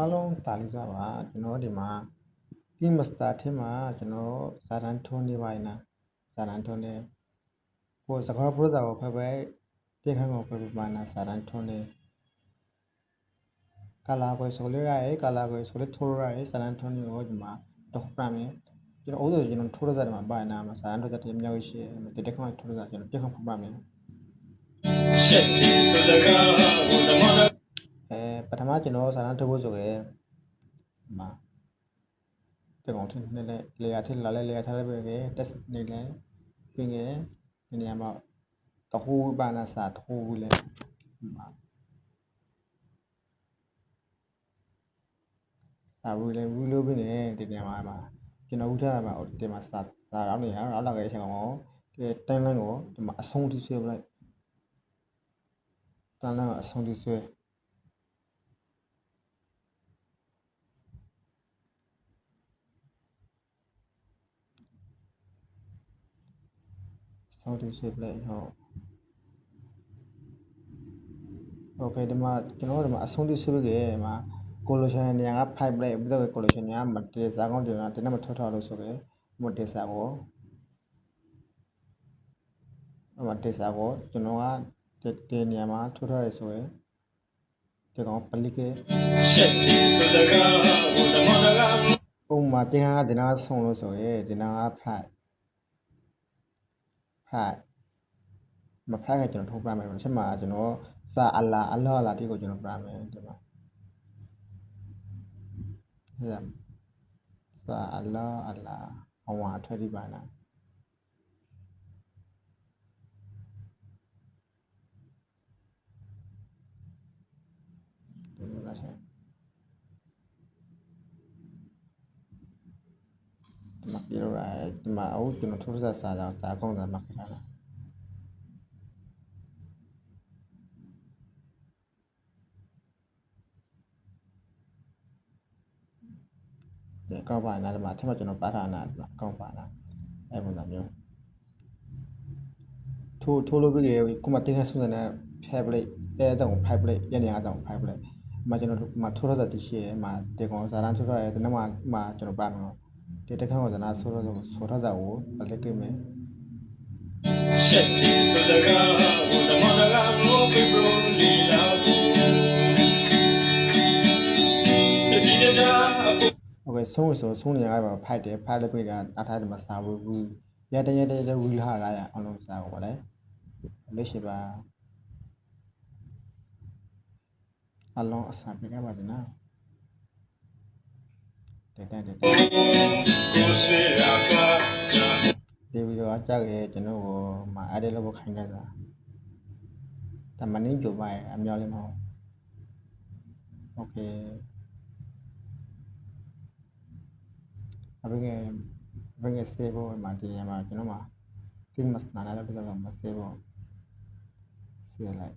အားလုံးတာလီစားပါကျွန်တော်ဒီမှာ Team Master ထဲမှာကျွန်တော်ဇာတန်ထွန်းနေပါရင်ဇာတန်ထွန်းနေကိုစကားပရိုဇာကိုဖက်ပဲတေခန်းကိုဖက်ပါနာဇာတန်ထွန်းနေကာလာကိုဆိုလေးရဲကာလာကိုဆိုလေးထိုးရဲဇာတန်ထွန်းနေကိုဒီမှာတော့ပြမယ်ကျွန်တော်အိုးဆိုကျွန်တော်ထိုးရစားတယ်မှာပါနာမှာဇာတန်ထွန်းတဲ့မြောက်ရှိတယ်တေခန်းကိုထိုးရစားကျွန်တော်တေခန်းဖက်ပါမယ်ရှက်တီဆိုတကားဘုံဓမ္မနာ အဲပထမကျွန်တော်ဇာတန်ထုတ်ဖို့ဆိုရဲဒီမှာတဲ့ကောင်ထင်းနေလေလေယာထင်းလာလေလေယာထားလေပဲတက်နေလေပြင်ငယ်ဒီနေရာမှာတဟိုးဘာနာစာတဟိုးလေမှာစာဝီလေဝီလိုပြင်ငယ်ဒီနေရာမှာမှာကျွန်တော်ဦးထားတာမှာဒီမှာစာစာရောင်းနေရအောင်လာခဲ့အချိန်ကောင်ဒီတန်းလန်းကိုဒီမှာအဆုံးထိဆွဲပလိုက်တန်းလန်းကိုအဆုံးထိဆွဲ ဆောက်တီဆွေးပလက်ဟုတ်โอเคဒီမှာကျွန်တော်တို့ဒီမှာအဆုံးထိဆွေးပခဲ့ဒီမှာကိုလိုရှင်နေရာက5 play ပြီးတော့ကိုလိုရှင်နေရာမတေစာကောင်းတယ်နော်ဒီနေ့မထောက်ထောက်လို့ဆိုခဲ့မတေစာကိုမတေစာကိုကျွန်တော်ကဒီနေရာမှာထောက်ထောက်ရဆိုရင်ဒီကောင်ပလီကေ ရှက်တီဆိုတကားဘုံဓမ္မနာက ပုံမှာတင်ဟာကဒီနာဆုံးလို့ဆိုရင်ဒီနာက5 5မဖက်ကကျွန်တော်ထုတ်ပြမယ်ချက်မှာကျွန်တော်စာအလာအလောအလာတိကိုကျွန်တော်ပြမယ်ဒီမှာဟဲ့စာအလာအလာအဝါထွက်ဒီပါနာဒီလိုလားဆက်ဒီမှာ ပြောရဒီမှာအခုကျွန်တော်ထိုးစားစာကြောင့်စာကောင်းစာမှတ်ခဲ့တာလားဒီအကောင့်ပါနာဒီမှာထပ်မကျွန်တော်ပါထားနာဒီမှာအကောင့်ပါနာအဲ့ပုံစံမျိုးထိုးထိုးလို့ပြီးရခုမှတင်းခါစုံတဲ့ fabric အဲ့တော့ fabric ရနေအောင် fabric မှာကျွန်တော်မှာထိုးရတဲ့တရှိရမှာတေကောင်ဇာတ်ထိုးရတဲ့နောက်မှာမှာကျွန်တော်ပါမယ် 데이터 가잖아 소라서 소라자고 알레게메 셋이 소다가 오다 모다가 모기 브론리라고 디제다 Okay ဆုံးဆိုဆုံးနေရပါဖိုက်တယ်ဖိုက်လိုက်ပြီလားအထားတယ်မစားဘူးရတဲ့ရတဲ့ဝီလာလာရအောင်လို့စားပါလေလို့ရှိပါအလုံးအစာပြေကြပါစနော် တဲ့တဲ့တဲ့ ကိုစေရာကဂျာ ဒီဗီဒီယိုအကြခဲ့ကျွန်တော်ကိုမအားတယ်လို့ခိုင်းကြတာတမနင်းကြိုပါရဲ့အမြော်လေးမဟုတ်โอเคအဘငယ်ဘငယ်စေဘောမှာဒီညမှာကျွန်တော်မှာတင်းမစနာလာလို့ပြောတော့မစေဘောစေလိုက်